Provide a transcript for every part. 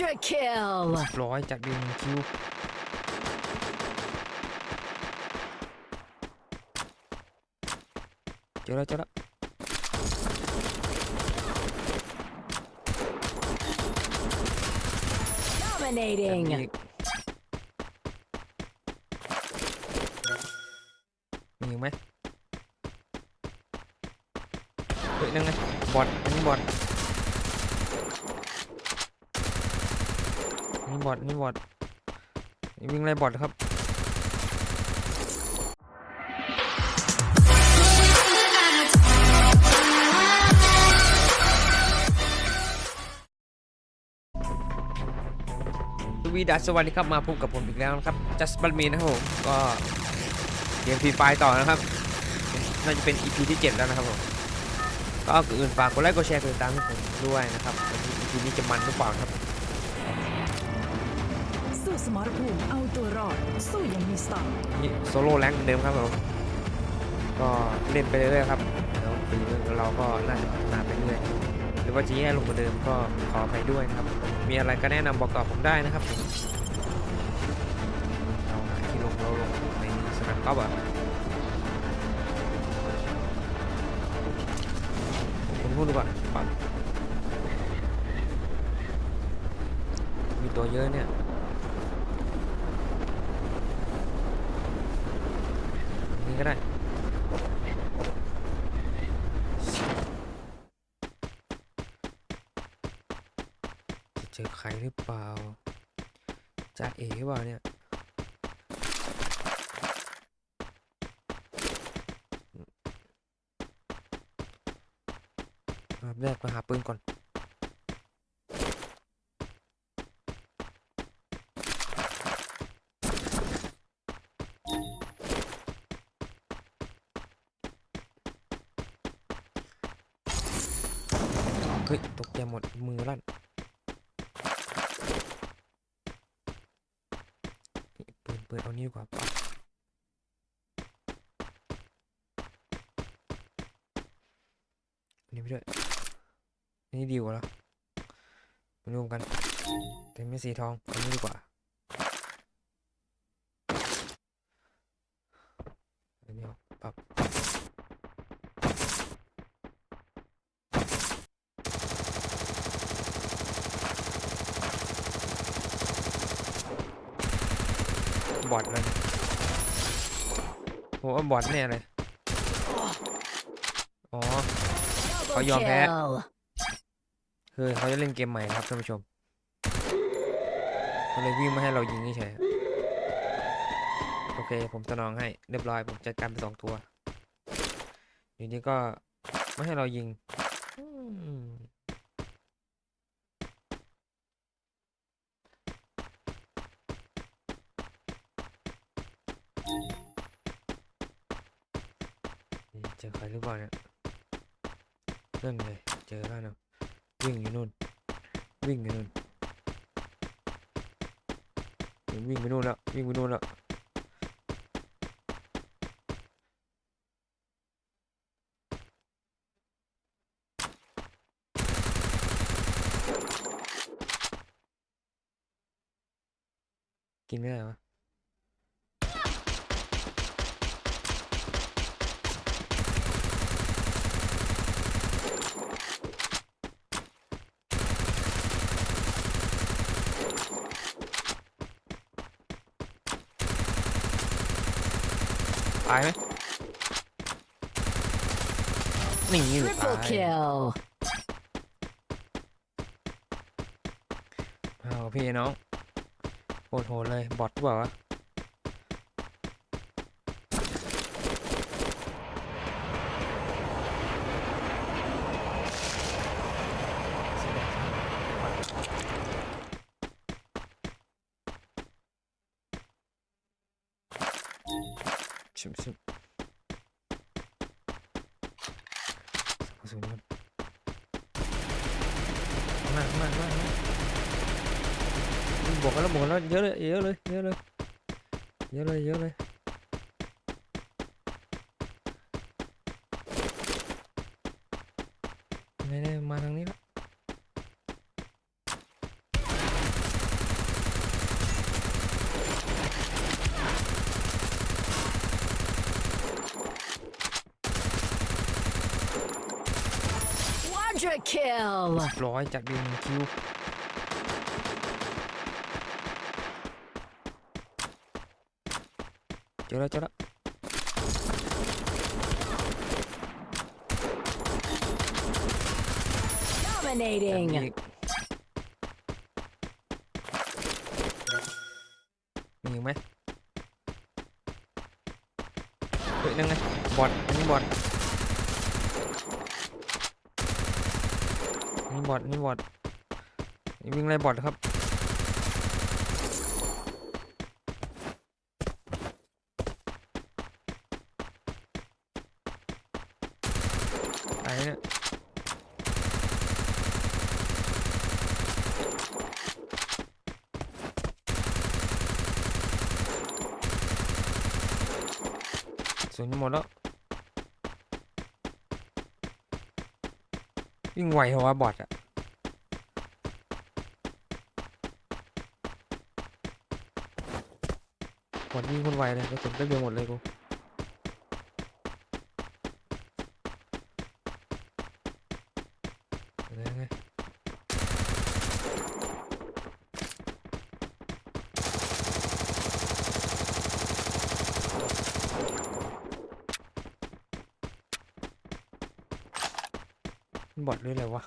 Quadra kill. ร้อยจัดดีหนึ่งคิว เจอแล้วเจอแล้วจัด Dominating. อีกมีอีกไหมเฮ้ยนั่นไงบอทอันนี้บอทอันนี่ บอทนี่บอทวิ่งไล่บอทครับวีดัสสวัสดีครับมาพบกับผมอีกแล้วนะครับจัสบันมีนะครับผมก็เกมฟรีไฟต่อนะครับน่าจะเป็น EP ที่ 7 แล้วนะครับผมก็ก่อนอื่นฝากกดไลค์กดแชร์กดติดตามให้ผมด้วยนะครับวันนี้ EP นี้จะมันหรือเปล่าครับ สมรภูมิเอาตัวรอด สู้อยังมีสไตล์นี่โซโล่แรงค์เหมือนเดิมครับผมก็เล่นไปเรื่อยๆครับแล้วปีนี้เราก็น่าจะพัฒนาไปเรื่อยหรือว่าจะแย่ลงกว่าเดิมก็ขออภัยด้วยนะครับ มีอะไรก็แนะนำบอกต่อผมได้นะครับผมเราหาที่ลงเราลงในสนามกอล์ฟอะผมพูดดีกว่าปั๊บมีตัวเยอะเนี่ย นี่ก็ได้ จะเจ อใครหรือเปล่าจะเอ๋หรือเปล่าเนี่ยอันดับแรกมาหาปืนก่อนเฮ้ย ตกใจหมดมือลั่น เปิดตรงนี้ดีกว่าปั๊บอันนี้ไปด้วยนี่ดีกว่าแล้วมารวมกันเต็มไม่สีทองอันนี้ดีกว่าอันนี้ปรับ บอทเลยผมว่าบอทแน่เลยอ๋อ Double your hat. kill. คือเขาจะเล่นเกมใหม่ครับท่านผู้ชมเขาเลยวิ่งมาให้เรายิงเฉยโอเค ผมสนองให้เรียบร้อยผมจัดการไปสองตัวอยู่นี้ก็ไม่ให้เรายิง เจอใครหรือเปล่าเนี่ยนั่นเลยเจอแล้วนะวิ่งอยู่นู่น วิ่งอยู่นู่นวิ่งไปนู่นแล้ววิ่งไปนู่นแล้วกินไม่ได้เหรอ ตายไหมนี่อยู่ Triple ตาย kill. เอาพี่น้องโหดโหดเลย บอทหรือเปล่าวะ ชิมชิมกระสุนมันมามามามาบวกกันแล้วบวกกันแล้วเยอะเลยเยอะเลยเยอะเลยเยอะเลยเยอะเลยไม่ได้มาทางนี้แล้ว Quadra kill. ร้อยจัดดีหนึ่งคิวเจอแล้วเจอแล้วจัด Dominating. อีกมีอีกไหมเฮ้ยนั่นไงบอทอันนี้บอท นี่บอทนี่บอทวิ่งไล่บอทครับตายเนี่ยสูญหมดแล้ว วิ่งไวเพราะว่าบอทอะบอทวิ่งคนไวเลยกระสุนก็เดียหมดเลยกูเอาเลยไงมันบอทหรืออะไรวะ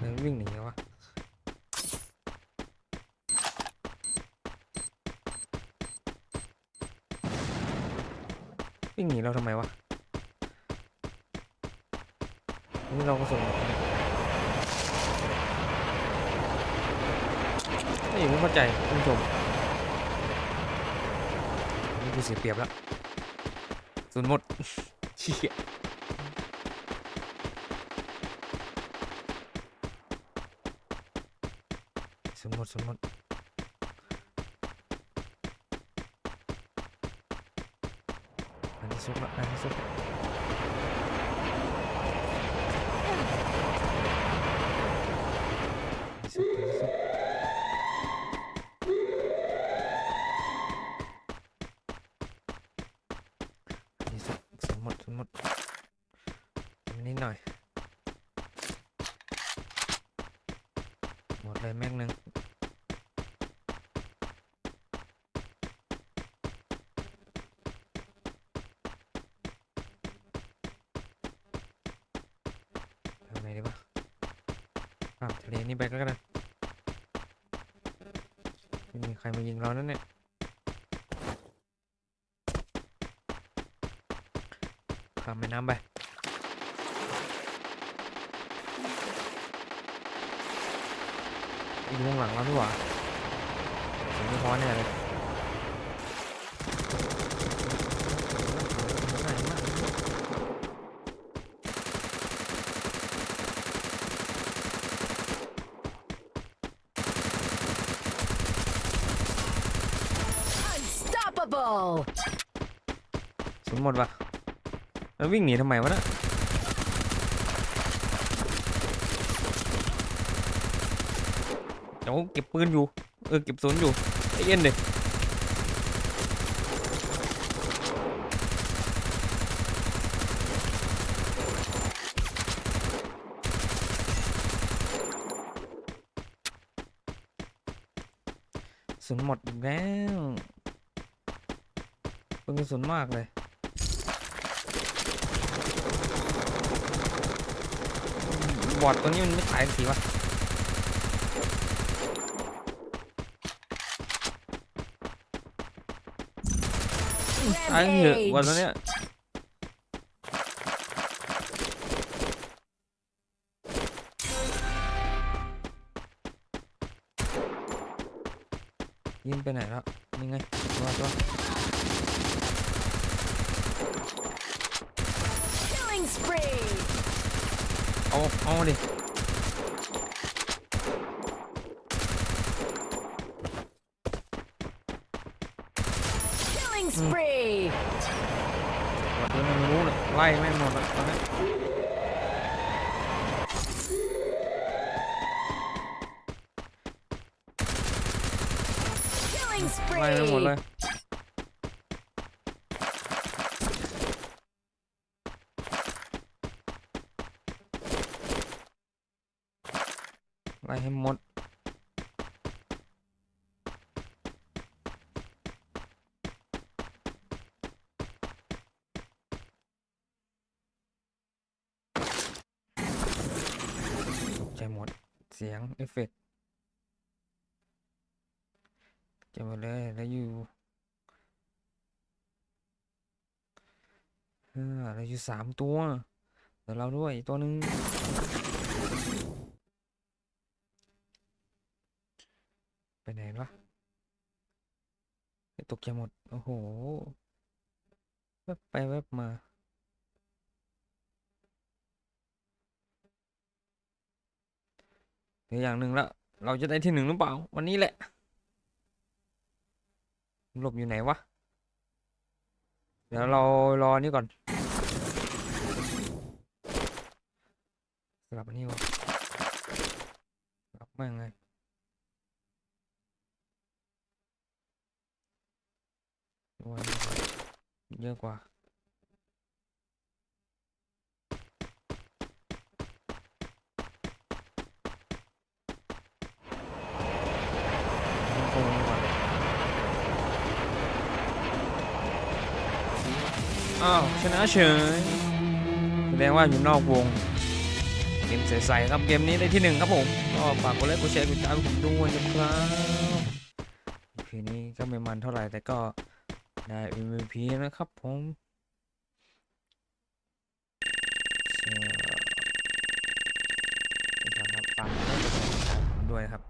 มัน วิ่งหนีวะวิ่งหนีเราทำไมวะนี่เราก็ส่งไม่ไม่เข้าใจท่านผู้ชมนี่คือเสียเปรียบแล้วศูนหมดเชี่ย ศูนย์หมดศูนย์หมด อันนี้ซุกละอันนี้ซุกละอันนี้ซุกอันนี้ซุกอันนี้ซุกสมหมดสมหมดอันนี้หน่อย หมดเลยแม่งหนึ่ง ทำไงดีวะ ข้ามทะเลนี่ไปก็ได้ไม่มีใครมายิงเรานั่นเนี่ยข้ามแม่น้ำไปอยู่ข้างหลังเราด้วยวะเสียงไม่พอแน่เลยมาก Unstoppable. สม หมดวะแล้ววิ่งหนีทำไมวะนะเดี๋ยวเก็บปืนอยู่ เออเก็บศูนอยู่ใจเย็นเดิศูนหมดอีกแล้วปืนกระสุนมากเลย บอดตัวนี้มันไม่ตายสักทีวะตายเถอะบอดตัว Rampage. เนี้ยยิงไปไหนแล้วนี่ไงตัวตัว Killing spree. เอาเอาดิ Killing spree. บอดตัวนี้ไม่รู้เลยไล่แม่งหมดแล้วตอนนี้ Killing ไล่แม่งหมดเลย spree. ให้หมดตกใจหมด เสียง เอฟเฟกต์เก็บหมดเลยแล้วอยู่เออแล้วอยู่สามตัว เดี๋ยวเราด้วย อีกตัวหนึ่ง ไปไหนวะตกใจหมด โอ้โหแวบไปแวบมาเหลืออย่างหนึ่งล้วเราจะได้ที่หนึ่งหรือเปล่า วันนี้แหละ หลบอยู่ไหนวะ เดี๋ยวเรารอนี่ก่อน สลับอันนี้ก่อนสลับแม่งไง วันเยอะกว่าโกงก่อนอ้าวชนะเฉยแสดงว่าอยู่นอกวง เกมใสๆครับเกมนี้ได้ที่หนึ่งครับผม ก็ฝากกดไลค์กดแชร์กดติดตามผมด้วยนะครับคืนนี้ก็ไม่มันเท่าไหร่แต่ก็ ได้ MVP นะครับผมฟังครับฟังด้วยครับ